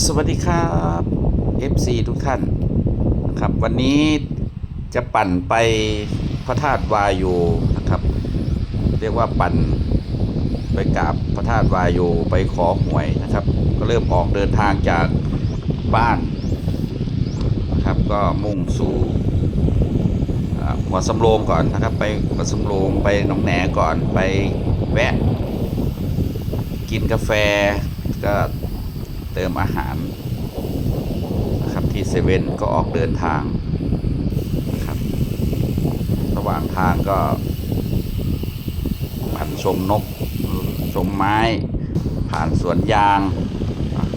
สวัสดีครับ FC ทุกท่านนะครับ วันนี้จะปั่นไปพระธาตุวายโยนะครับ เรียกว่าปั่นไปกราบพระธาตุวายโยไปขอหวยนะครับ ก็เริ่มออกเดินทางจากบ้านนะครับ ก็มุ่งสู่หัวสำโรงก่อนนะครับ ไปหัวสำโรงไปหนองแหนก่อนไปแวะ กินกาแฟก็ เติมอาหารนะครับที่เซเว่นก็ออกเดินทางนะครับระหว่างทางก็ผ่านชมนกชมไม้ ผ่านสวนยาง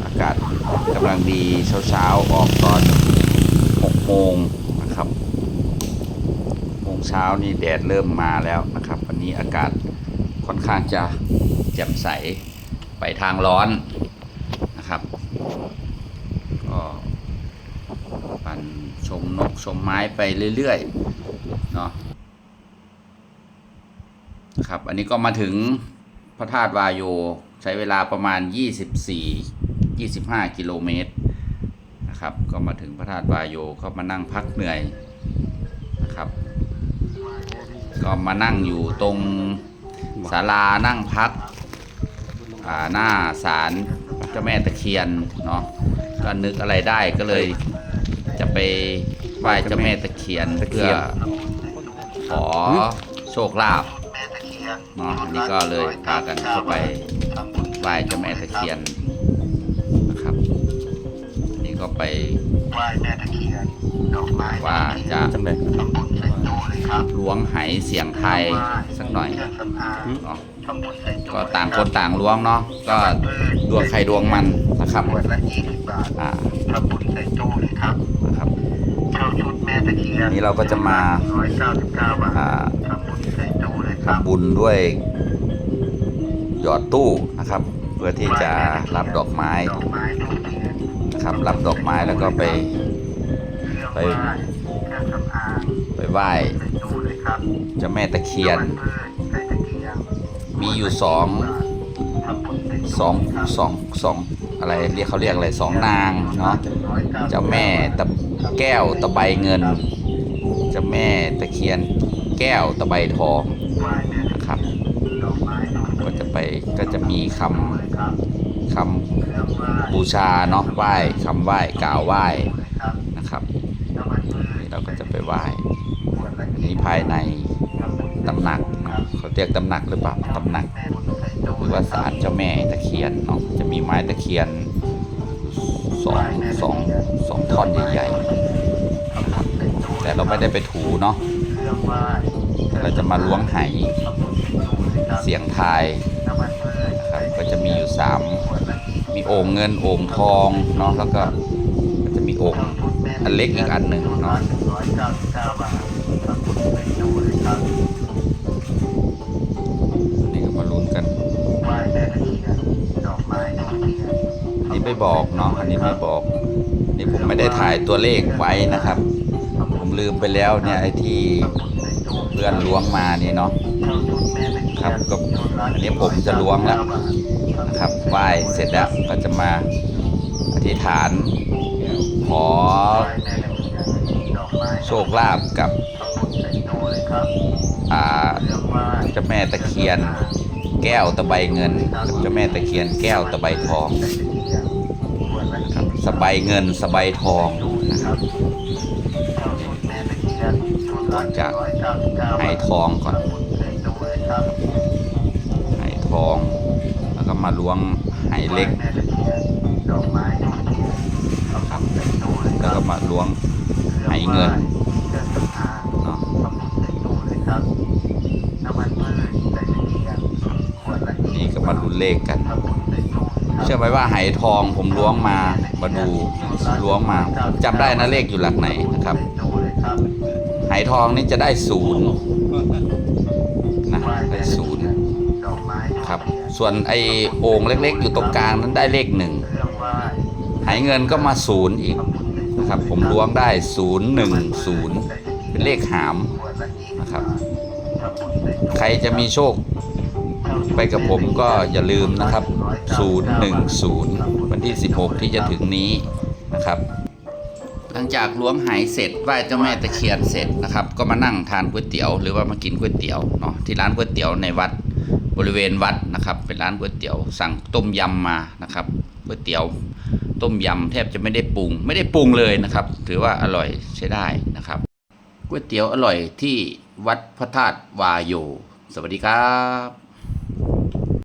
อากาศกำลังดีเช้าๆออกตอน6โมงนะครับโมงเช้านี่แดดเริ่มมาแล้วนะครับ วันนี้อากาศค่อนข้างจะแจ่มใสไปทางร้อนนะครับ ก็ปั่น ชมนกชมไม้ไปเรื่อยๆเนาะครับ อันนี้ก็มาถึงพระธาตุวายโยใช้เวลาประมาณ 24 25 กิโลเมตรนะครับ ก็มาถึงพระธาตุวายโยก็มานั่งพักเหนื่อยนะครับ ก็มานั่งอยู่ตรงศาลานั่งพักหน้าศาลเจ้าแม่ตะเคียนเนาะก็นึกอะไรได้ก็เลย จะไปไหว้เจ้าแม่ตะเคียนเพื่อขอโชคลาภเนาะอันนี้ก็เลยพากันเข้าไปไหว้เจ้าแม่ตะเคียนนะครับอันนี่ก็ไปไหว้แม่ตะเคียนดอกไม้ว่าจะจังเลยทำบุญใส่ตู้เลยครับล้วงไหเสียงไทยสักหน่อยเครื่องสำอางเนาะทำบุญใส่ตู้ก็ต่างคนต่างล้วงเนาะก็ดวงใครดวงมันนะครับขวดละยี่สิบบาทอ่าาชุดแม่ตะเคียนนี่เราก็จะมาร้อยเก้าสิบเก้าบาทอ่าทำบุญใส่ตู้เลยครับทำบุญด้วยหยอดตู้นะครับ เพื่อที่จะรับดอกไม้ดอกไม้ทูบเทียนนะครับรับดอกไม้แล้วก็ไปเครื่องไปไหว้เครื่องสำอางไปไหว้ใส่ตู้เลยครับเจ้าแม่ตะเคียนำมัพืชใส่ตะเกียงมีอยู่สองทำบุญใตู้สองครับสองสอง อะไรเรียกเขาเรียกอะไรสองนางเนาะเจ้าแม่ตะแก้วตะใบเงินเจ้าแม่ตะเคียนแก้วตะใบทองนะครับ ก็จะไปก็จะมีคำคำบูชาเนาะไหว้คำไหว้กล่าวไหว้นะครับนี่เราก็จะไปไหว้อันนี้ภายในตำหนักเขาเรียกตำหนักหรือเปล่าตำหนัก ถือว่าศาลเจ้าแม่ตะเคียนเนาะจะมีไม้ตะเคียนสองสองสองท่อนใหญ่ๆแต่เราไม่ได้ไปถูเนาะเราจะมาล้วงไหเลยเสียงทายนะครับก็จะมีอยู่สามมีโอ่งเงินโอ่งทองเนาะแล้วก็จะมีโอ่งอันเล็กอีกอันหนึ่งเนาะ บอกเนาะอันนี้ไม่บอก นี่ผมไม่ได้ถ่ายตัวเลขไว้นะครับ ผมลืมไปแล้วเนี่ยไอ้ที่เพื่อนล้วงมานี่เนาะครับก็อันนี้ผมจะล้วงแล้วนะครับไหว้เสร็จแล้วก็จะมาอธิษฐาน ขอโชคลาภกับอ่าเจ้าแม่ตะเคียนแก้วตะใบเงินกับเจ้าแม่ตะเคียนแก้วตะใบทองนะ สบายเงินสบายทองนะครับก่อนจากให้ทองก่อนให้ทอง แล้วก็มาล้วงไหเล็กครับแล้วก็มาล้วงไหเงินเนาะนี่ก็มาลุ้นเลขกัน เชื่อไหมว่าไหทองผมล้วงมามาดูล้วงมาจำได้นะเลขอยู่หลักไหนนะครับไหทองนี่จะได้ศูนย์นะได้ศูนย์ครับ ส่วนไอโอ่งเล็ก ๆ อยู่ตรงกลางนั้นได้เลขหนึ่งไหเงินก็มาศูนย์อีกนะครับ ผมล้วงได้ศูนย์หนึ่งศูนย์เป็นเลขหามนะครับ ใครจะมีโชค ไปกับผมก็อย่าลืมนะครับ 010 วันที่ 16 ที่จะถึงนี้นะครับ หลังจากล้วงหายเสร็จไหว้เจ้าแม่ตะเคียนเสร็จนะครับ ก็มานั่งทานก๋วยเตี๋ยวหรือว่ามากินก๋วยเตี๋ยวเนาะที่ร้านก๋วยเตี๋ยวในวัดบริเวณวัดนะครับ เป็นร้านก๋วยเตี๋ยวสั่งต้มยำมานะครับก๋วยเตี๋ยวต้มยำแทบจะไม่ได้ปรุง ไม่ได้ปรุงเลยนะครับ ถือว่าอร่อยใช้ได้นะครับก๋วยเตี๋ยวอร่อยที่วัดพระธาตุวายโย สวัสดีครับ